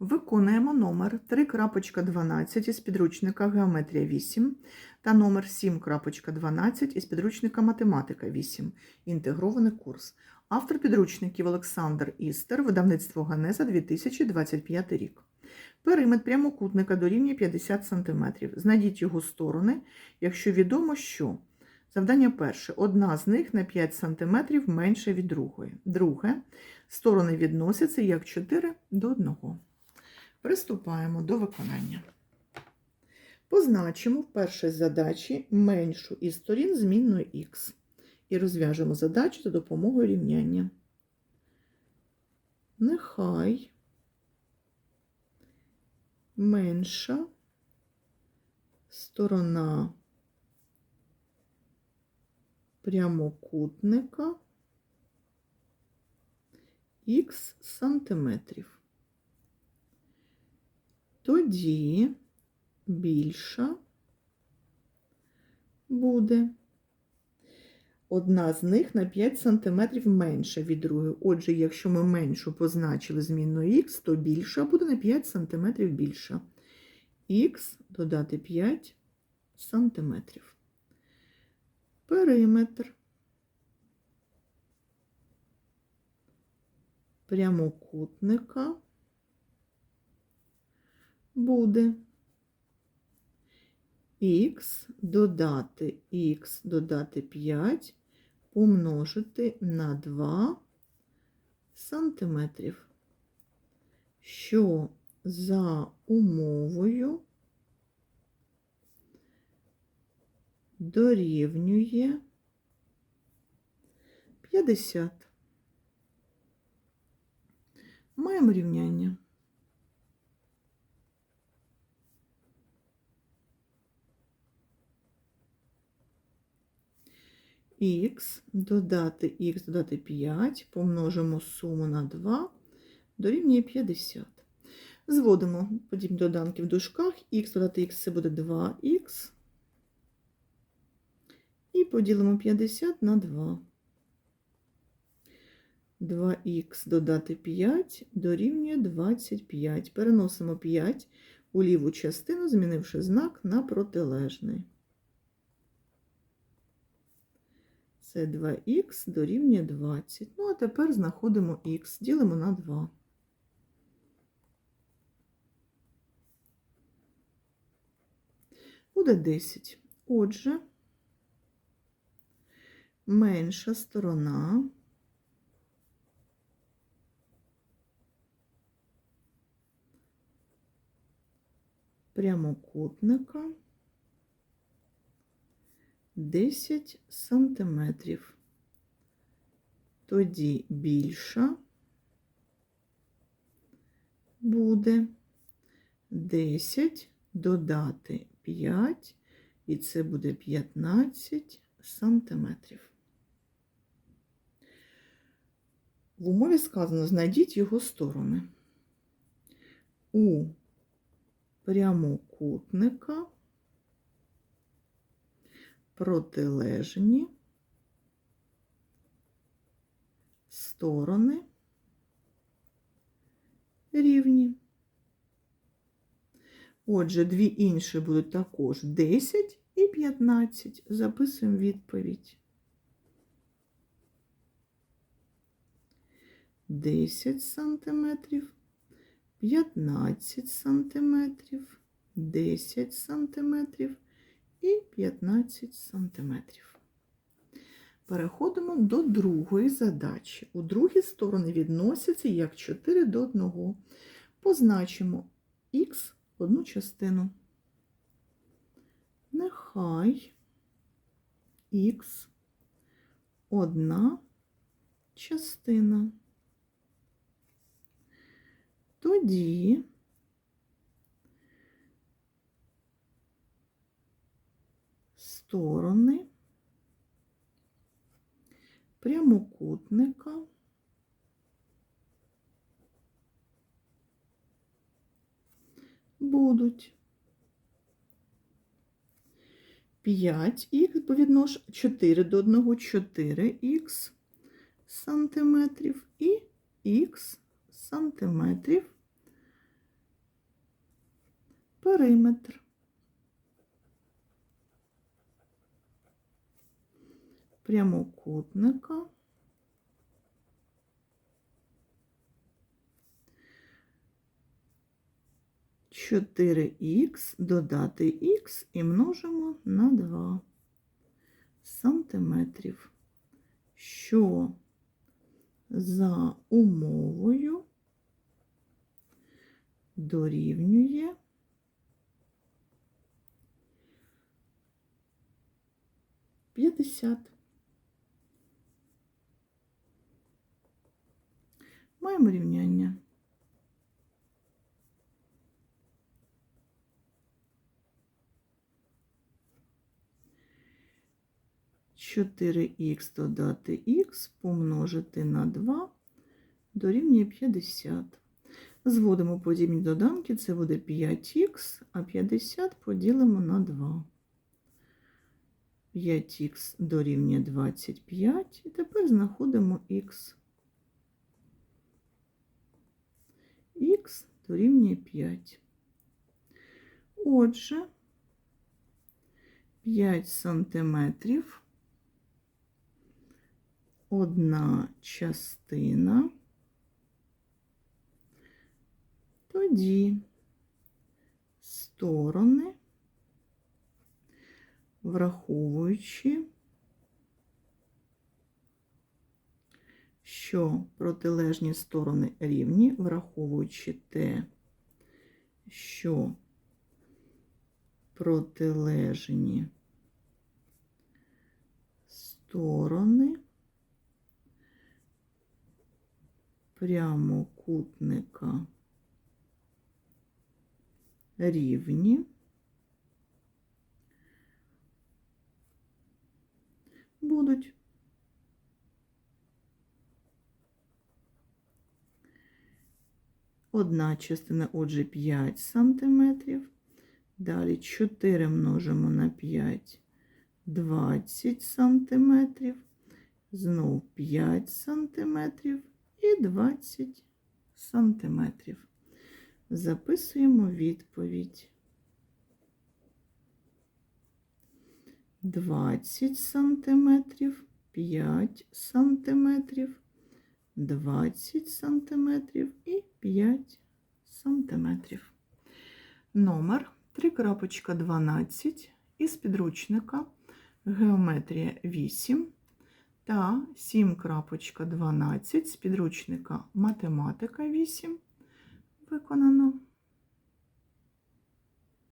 Виконуємо номер 3.12 із підручника Геометрія 8 та номер 7.12 із підручника Математика 8. Інтегрований курс. Автор підручників Олександр Істер, видавництво Ганеза 2025 рік. Периметр прямокутника дорівнює 50 см. Знайдіть його сторони, якщо відомо, що завдання перше. Одна з них на 5 см менше від другої. Друге. Сторони відносяться як 4 до 1. Приступаємо до виконання. Позначимо в першій задачі меншу із сторін змінною х. І розв'яжемо задачу за допомогою рівняння. Нехай менша сторона прямокутника х сантиметрів. Тоді більша буде. Одна з них на 5 см менша від другої. Отже, якщо ми меншу позначили змінною х, то більша буде на 5 см більша. Х додати 5 см. Периметр прямокутника буде х додати х додати 5 помножити на 2 сантиметрів, що за умовою дорівнює 50. Маємо рівняння. Х додати х додати 5, помножимо суму на 2, дорівнює 50. Зводимо подібні доданки в дужках, х додати х це буде 2х. І поділимо 50 на 2. 2х додати 5 дорівнює 25. Переносимо 5 у ліву частину, змінивши знак на протилежний. Це 2х дорівнює 20. Ну, а тепер знаходимо х, ділимо на 2. Буде 10. Отже, менша сторона прямокутника 10 сантиметрів. Тоді більша буде 10 додати 5, і це буде 15 сантиметрів. В умові сказано, знайдіть його сторони. У прямокутника протилежні сторони рівні. Отже, дві інші будуть також 10 і 15. Записуємо відповідь. 10 сантиметрів, 15 сантиметрів, 10 сантиметрів і 15 сантиметрів. Переходимо до другої задачі. У другі сторони відносяться як 4 до 1. Позначимо х одну частину. Нехай х одна частина. Тоді сторони прямокутника будуть 5х, повіднош 4 до 1, 4х сантиметрів і х сантиметрів периметр. Прямокутника. Чотири х додати х і множимо на 2 сантиметрів, що за умовою дорівнює п'ятдесят. Маємо рівняння. Чотири х додати х помножити на 2 дорівнює 50. Зводимо подібні доданки, це буде 5х, а 50 поділимо на 2. 5х дорівнює 25, і тепер знаходимо х. х дорівнює 5. Отже, 5 сантиметрів, одна частина. Тоді сторони, враховуючи, що протилежні сторони рівні, враховуючи те, що протилежні сторони прямокутника рівні. Будуть. Одна частина, отже, 5 сантиметрів. Далі 4 множимо на 5, 20 сантиметрів. Знов 5 сантиметрів і 20 сантиметрів. Записуємо відповідь. 20 сантиметрів, 5 сантиметрів, 20 сантиметрів і 5 сантиметрів. Номер 3.12 із підручника Геометрія 8 та 7.12 з підручника Математика 8 виконано.